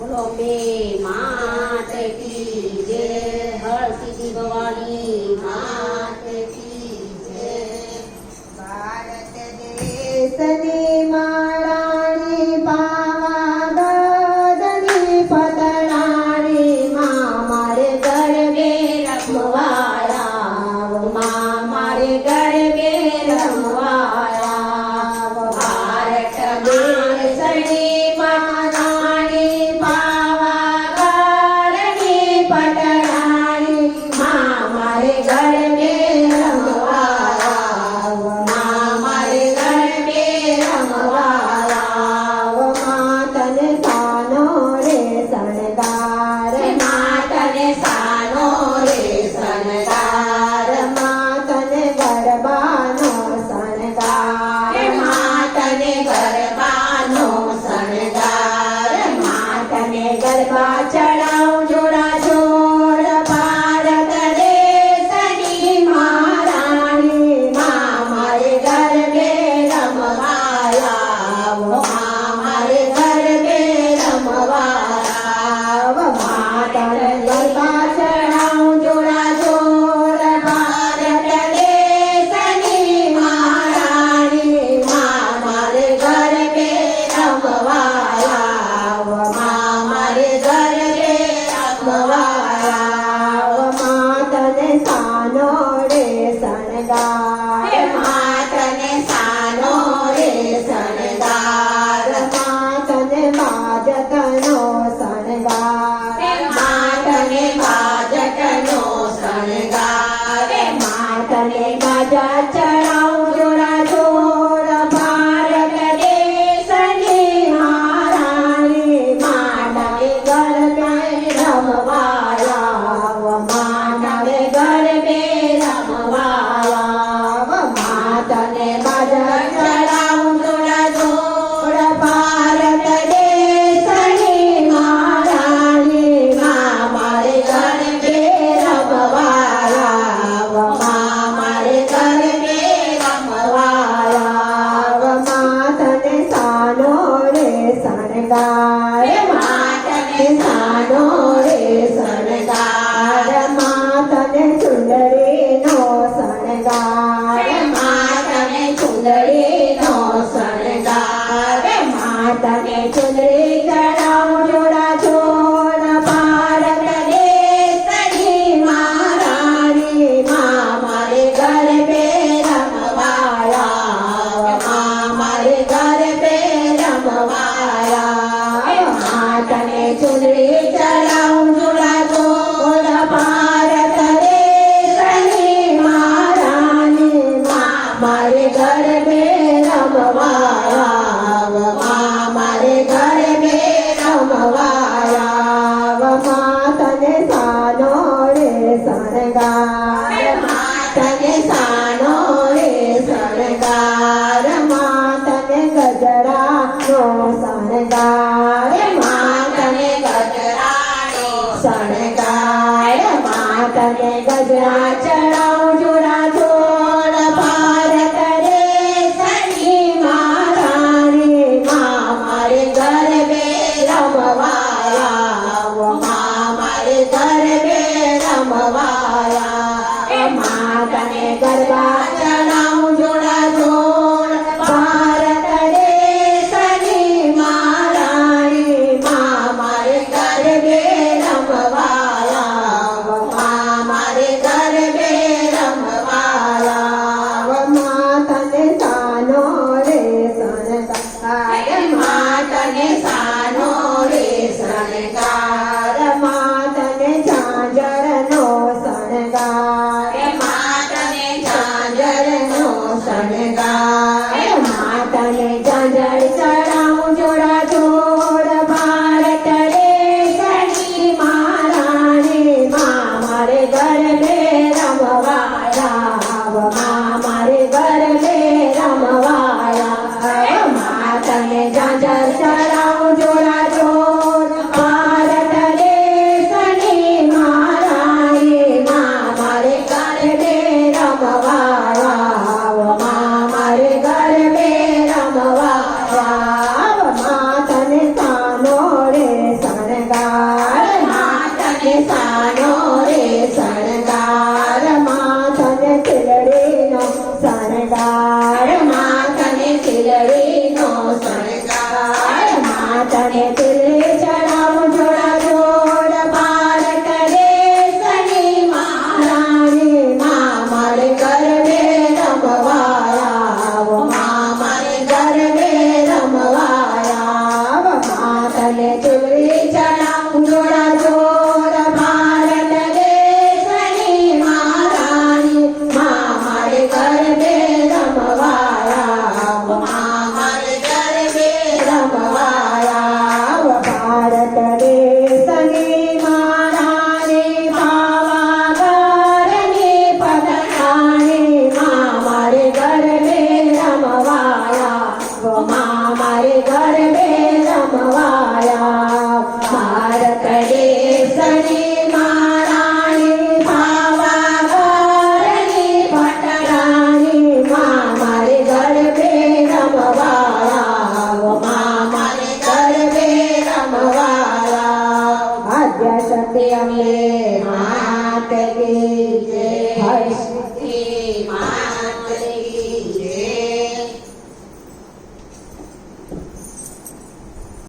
બોલો અંબે માત કી જય હર સિદ્ધિ ભવાની માત કી જય. ભારત દેશ Oh, sorry, God. それから、また。સત્યમ લે માત કી જય હરિ માત